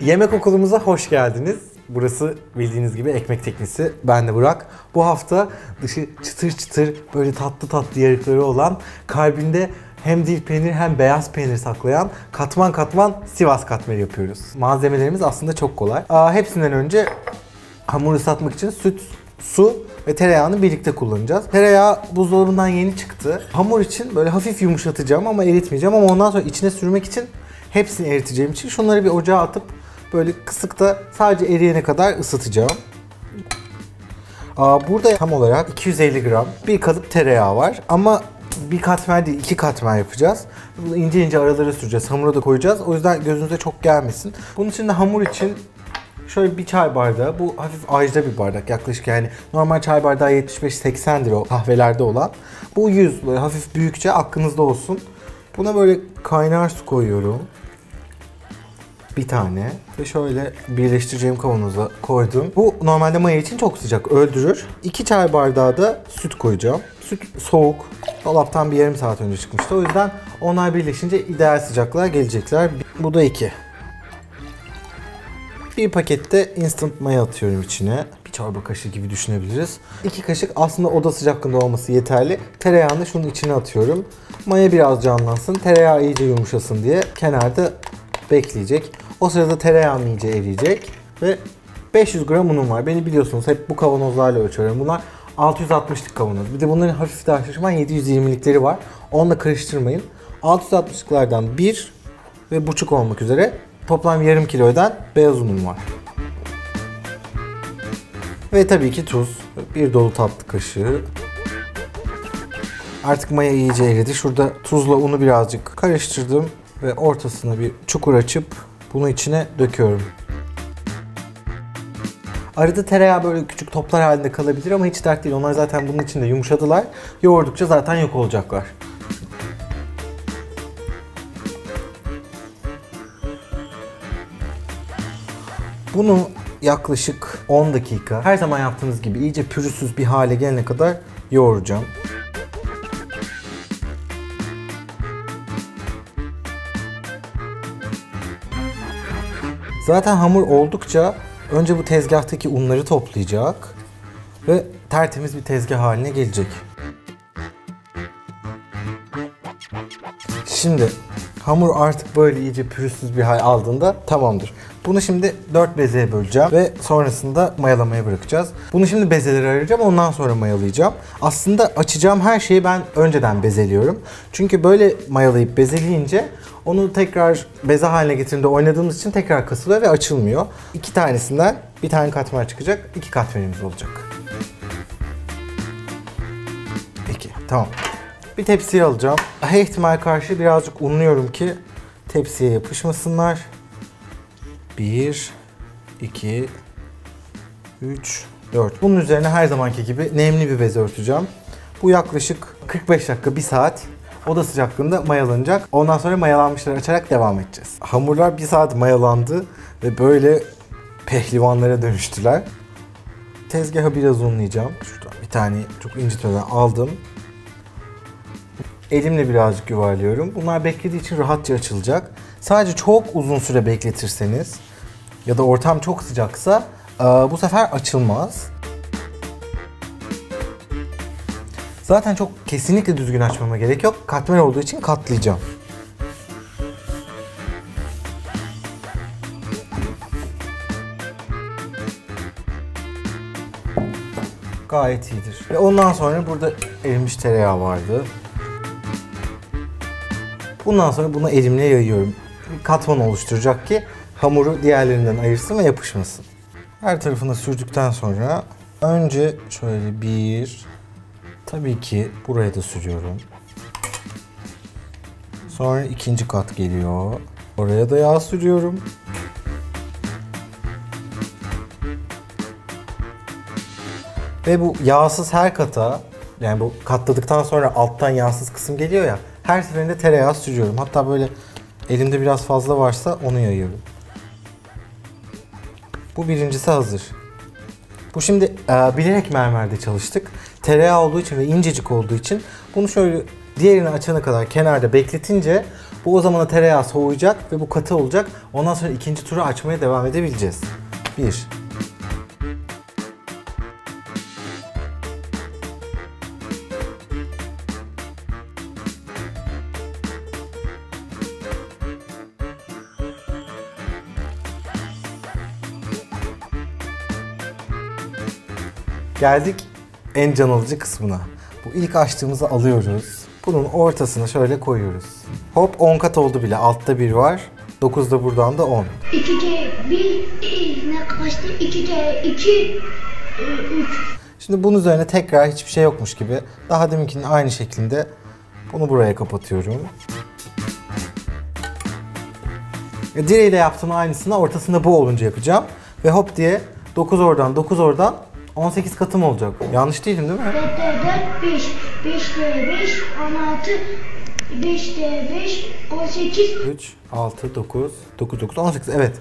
Yemek okulumuza hoş geldiniz. Burası bildiğiniz gibi ekmek teknisi. Ben de Burak. Bu hafta dışı çıtır çıtır böyle tatlı tatlı yarıkları olan kalbinde hem dil peynir hem beyaz peynir saklayan katman katman Sivas katmeri yapıyoruz. Malzemelerimiz aslında çok kolay. Aa, hepsinden önce hamur ıslatmak için süt, su ve tereyağını birlikte kullanacağız. Tereyağı buzdolabından yeni çıktı. Hamur için böyle hafif yumuşatacağım ama eritmeyeceğim ama ondan sonra içine sürmek için hepsini eriteceğim için şunları bir ocağa atıp böyle kısıkta sadece eriyene kadar ısıtacağım. Aa, burada tam olarak 250 gram bir kalıp tereyağı var ama bir katmer değil iki katmer yapacağız. Bunu ince ince aralara süreceğiz. Hamura da koyacağız. O yüzden gözünüze çok gelmesin. Bunun için de hamur için şöyle bir çay bardağı. Bu hafif ajda bir bardak. Yaklaşık yani normal çay bardağı 75-80'dir o kahvelerde olan. Bu 100 böyle hafif büyükçe aklınızda olsun. Buna böyle kaynar su koyuyorum. Bir tane ve şöyle birleştireceğim kavanoza koydum. Bu normalde maya için çok sıcak, öldürür. 2 çay bardağı da süt koyacağım. Süt soğuk. Dolaptan bir yarım saat önce çıkmıştı. O yüzden onlar birleşince ideal sıcaklığa gelecekler. Bu da 2. Bir pakette instant maya atıyorum içine. Bir çorba kaşığı gibi düşünebiliriz. İki kaşık aslında oda sıcaklığında olması yeterli. Tereyağını şunun içine atıyorum. Maya biraz canlansın, tereyağı iyice yumuşasın diye kenarda bekleyecek. O sırada tereyağım iyice eriyecek ve 500 gram unum var. Beni biliyorsunuz hep bu kavanozlarla ölçüyorum. Bunlar 660'lık kavanoz. Bir de bunların hafif daha şaşırman 720'likleri var. Onunla karıştırmayın. 660'lıklardan bir ve buçuk olmak üzere toplam yarım kilodan beyaz unum var. Ve tabii ki tuz. Bir dolu tatlı kaşığı. Artık maya iyice eridi. Şurada tuzla unu birazcık karıştırdım ve ortasına bir çukur açıp bunu içine döküyorum. Arada tereyağı böyle küçük toplar halinde kalabilir ama hiç dert değil. Onlar zaten bunun içinde yumuşadılar. Yoğurdukça zaten yok olacaklar. Bunu yaklaşık 10 dakika her zaman yaptığınız gibi iyice pürüzsüz bir hale gelene kadar yoğuracağım. Zaten hamur oldukça önce bu tezgahtaki unları toplayacak ve tertemiz bir tezgah haline gelecek. Şimdi hamur artık böyle iyice pürüzsüz bir hal aldığında tamamdır. Bunu şimdi 4 bezeye böleceğim ve sonrasında mayalamaya bırakacağız. Bunu şimdi bezelere ayıracağım ondan sonra mayalayacağım. Aslında açacağım her şeyi ben önceden bezeliyorum. Çünkü böyle mayalayıp bezeleyince onu tekrar beze haline getirdiğinde oynadığımız için tekrar kasılıyor ve açılmıyor. İki tanesinden bir tane katmer çıkacak, iki katmerimiz olacak. Peki, tamam. Bir tepsiye alacağım. Her ihtimal karşı birazcık unluyorum ki tepsiye yapışmasınlar. 1, 2, 3, 4. Bunun üzerine her zamanki gibi nemli bir bez örteceğim. Bu yaklaşık 45 dakika, 1 saat oda sıcaklığında mayalanacak. Ondan sonra mayalanmışları açarak devam edeceğiz. Hamurlar 1 saat mayalandı ve böyle pehlivanlara dönüştüler. Tezgahı biraz unlayacağım. Şuradan bir tane çok incitmeden aldım. Elimle birazcık yuvarlıyorum. Bunlar beklediği için rahatça açılacak. Sadece çok uzun süre bekletirseniz ya da ortam çok sıcaksa bu sefer açılmaz. Zaten çok kesinlikle düzgün açmama gerek yok. Katmer olduğu için katlayacağım. Gayet iyidir. Ve ondan sonra burada erimiş tereyağı vardı. Bundan sonra bunu elimle yayıyorum. Katman oluşturacak ki hamuru diğerlerinden ayırsın ve yapışmasın. Her tarafına sürdükten sonra önce şöyle bir, tabii ki buraya da sürüyorum. Sonra ikinci kat geliyor. Oraya da yağ sürüyorum. Ve bu yağsız her kata, yani bu katladıktan sonra alttan yağsız kısım geliyor ya, her seferinde tereyağı sürüyorum. Hatta böyle elimde biraz fazla varsa onu yayıyorum. Bu birincisi hazır. Bu şimdi e, bilerek mermerde çalıştık. Tereyağı olduğu için ve incecik olduğu için bunu şöyle diğerini açana kadar kenarda bekletince Bu o zamana tereyağı soğuyacak ve bu katı olacak. Ondan sonra ikinci turu açmaya devam edebileceğiz. 1 Geldik en can alıcı kısmına. Bu ilk açtığımızı alıyoruz. Bunun ortasına şöyle koyuyoruz. Hop 10 kat oldu bile. Altta bir var. 9 da buradan da 10. 2C 1 ne kaçtı? 2C 2 3 Şimdi bunun üzerine tekrar hiçbir şey yokmuş gibi daha deminkinin aynı şeklinde bunu buraya kapatıyorum. E, direğiyle yaptığım aynısını ortasında bu olunca yapacağım. Ve hop diye 9 oradan 9 oradan 18 katım olacak. Yanlış değilim değil mi? 4D 4 5 5D 5 16 5D 5 18 3, 6, 9, 9, 9, 18 evet.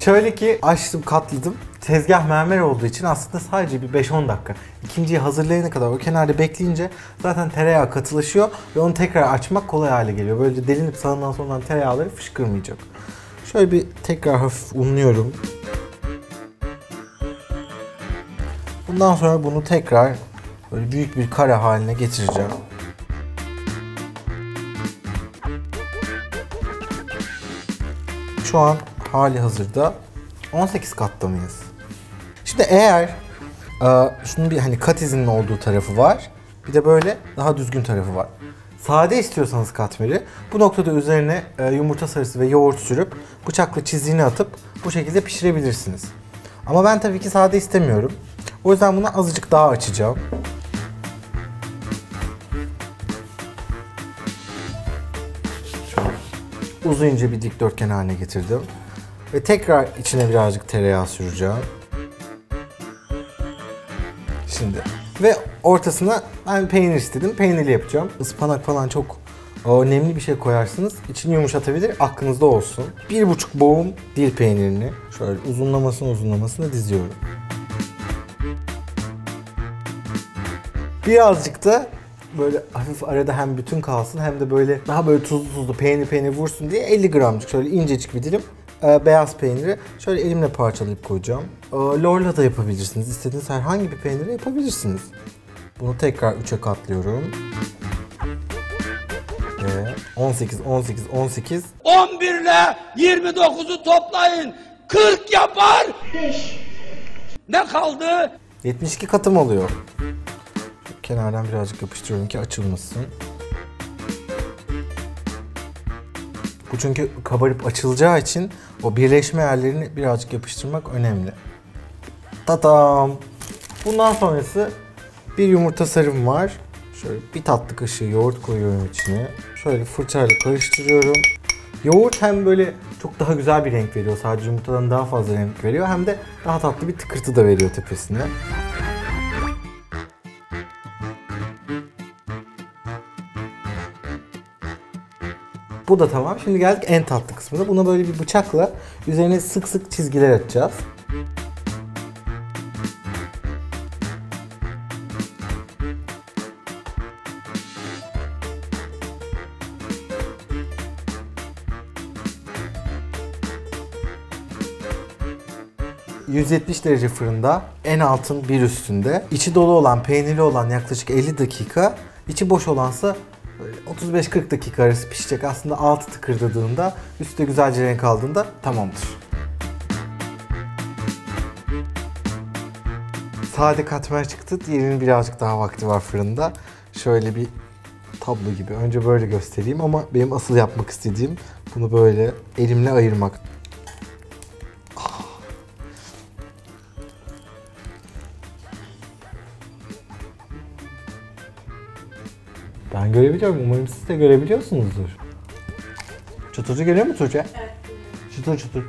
Şöyle ki açtım katladım. Tezgah mermer olduğu için aslında sadece bir 5-10 dakika. İkinciyi hazırlayana kadar o kenarda bekleyince zaten tereyağı katılaşıyor ve onu tekrar açmak kolay hale geliyor. Böylece delinip sağından solundan tereyağları fışkırmayacak. Şöyle bir tekrar hafif unluyorum. Bundan sonra bunu tekrar böyle büyük bir kare haline getireceğim. Şu an hali hazırda 18 katta mıyız? Şimdi eğer e, şunun bir hani kat izinin olduğu tarafı var. Bir de böyle daha düzgün tarafı var. Sade istiyorsanız katmeri bu noktada üzerine e, yumurta sarısı ve yoğurt sürüp bıçakla çizdiğini atıp bu şekilde pişirebilirsiniz. Ama ben tabii ki sade istemiyorum. O yüzden bunu azıcık daha açacağım. Şöyle uzun ince bir dikdörtgen haline getirdim. Ve tekrar içine birazcık tereyağı süreceğim. Şimdi ve ortasına ben peynir istedim. Peynirli yapacağım. Ispanak falan çok o, nemli bir şey koyarsınız. İçini yumuşatabilir. Aklınızda olsun. Bir buçuk boğum dil peynirini şöyle uzunlamasına uzunlamasına diziyorum. Birazcık da böyle hafif arada hem bütün kalsın hem de böyle daha böyle tuzlu tuzlu peynir peynir vursun diye 50 gramcık şöyle incecik bir dilim e, beyaz peyniri şöyle elimle parçalayıp koyacağım. E, lorla da yapabilirsiniz. İstediğiniz herhangi bir peyniri yapabilirsiniz. Bunu tekrar 3'e katlıyorum. Ve 18, 18, 18. 11 ile 29'u toplayın. 40 yapar. 5 Ne kaldı? 72 katım oluyor. Kenardan birazcık yapıştırıyorum ki açılmasın. Bu çünkü kabarıp açılacağı için o birleşme yerlerini birazcık yapıştırmak önemli. Tatam. Bundan sonrası bir yumurta sarım var. Şöyle bir tatlı kaşığı yoğurt koyuyorum içine. Şöyle fırçayla karıştırıyorum. Yoğurt hem böyle çok daha güzel bir renk veriyor. Sadece yumurtadan daha fazla renk veriyor. Hem de daha tatlı bir tıkırtı da veriyor tepesine. Bu da tamam. Şimdi geldik en tatlı kısmına. Buna böyle bir bıçakla üzerine sık sık çizgiler atacağız. ...170 derece fırında, en altın bir üstünde. içi dolu olan, peynirli olan yaklaşık 50 dakika, içi boş olansa 35-40 dakika arası pişecek. Aslında altı tıkırdadığında, üstü de güzelce renk aldığında tamamdır. Sade katmer çıktı. Diğerinin birazcık daha vakti var fırında. Şöyle bir tablo gibi. Önce böyle göstereyim ama benim asıl yapmak istediğim bunu böyle elimle ayırmak. Ben görebiliyorum. Umarım siz de görebiliyorsunuzdur. Çıtırcı geliyor mu Tuğçe? Evet. Çıtır çıtır.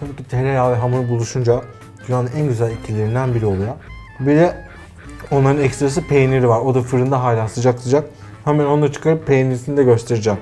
Tabii ki tereyağı ve hamur buluşunca dünyanın en güzel ikililerinden biri oluyor. Bir de onların ekstrası peyniri var. O da fırında hala sıcak sıcak. Hemen onu da çıkarıp peynirisini de göstereceğim.